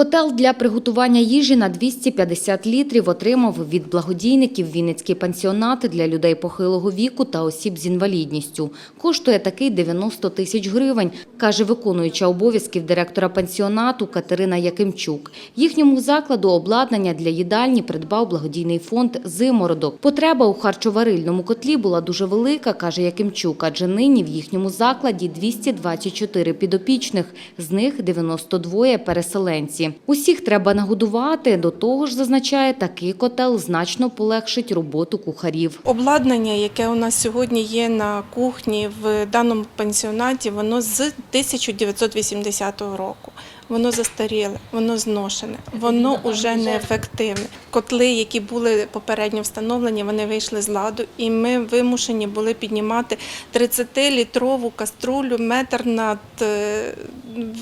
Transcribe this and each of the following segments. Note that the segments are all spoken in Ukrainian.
Котел для приготування їжі на 250 літрів отримав від благодійників Вінницький пансіонат для людей похилого віку та осіб з інвалідністю. Коштує такий 90 тисяч гривень, каже виконуюча обов'язків директора пансіонату Катерина Якимчук. Їхньому закладу обладнання для їдальні придбав благодійний фонд «Зимородок». Потреба у харчоварильному котлі була дуже велика, каже Якимчук, адже нині в їхньому закладі 224 підопічних, з них 92 переселенці. Усіх треба нагодувати, до того ж, зазначає, такий котел значно полегшить роботу кухарів. Обладнання, яке у нас сьогодні є на кухні в даному пансіонаті, воно з 1980 року. Воно застаріле, воно зношене, воно вже неефективне. Котли, які були попередньо встановлені, вони вийшли з ладу, і ми вимушені були піднімати 30-літрову каструлю метр над е,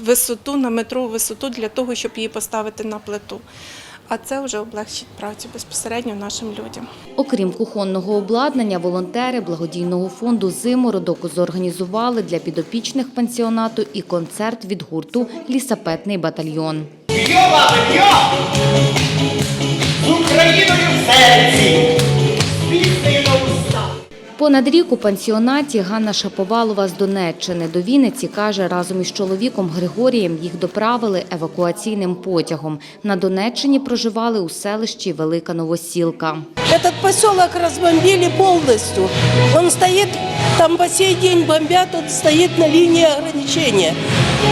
висоту на метрову висоту для того, щоб її поставити на плиту. А це вже облегчить працю безпосередньо нашим людям. Окрім кухонного обладнання, волонтери благодійного фонду «Зимородок» зорганізували для підопічних пансіонату і концерт від гурту «Лісапетний батальйон». Йо, баби, б'йо! Понад рік у пансіонаті Ганна Шаповалова з Донеччини до Вінниці каже, разом із чоловіком Григорієм їх доправили евакуаційним потягом. На Донеччині проживали у селищі Велика Новосілка. Этот поселок разбомбили полностью. Он стоит, там по сей день бомбят, он стоит на линии ограничения.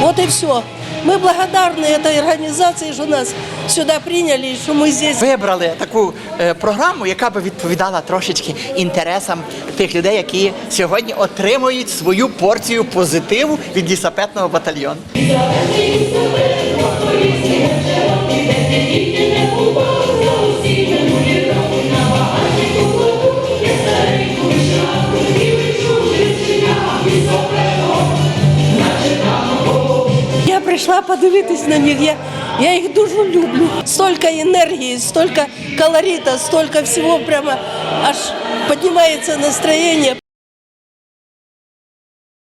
Вот и все. Мы благодарны этой организации, что нас сюда приняли, и что мы здесь вибрали таку е, програму, яка би відповідала трошечки інтересам тих людей, які сьогодні отримують свою порцію позитиву від лісапетного батальйону. Я прийшла подивитись на них. Я, я їх дуже люблю. Столько енергії, столько колорита, столько всього прямо аж піднімається настроєння.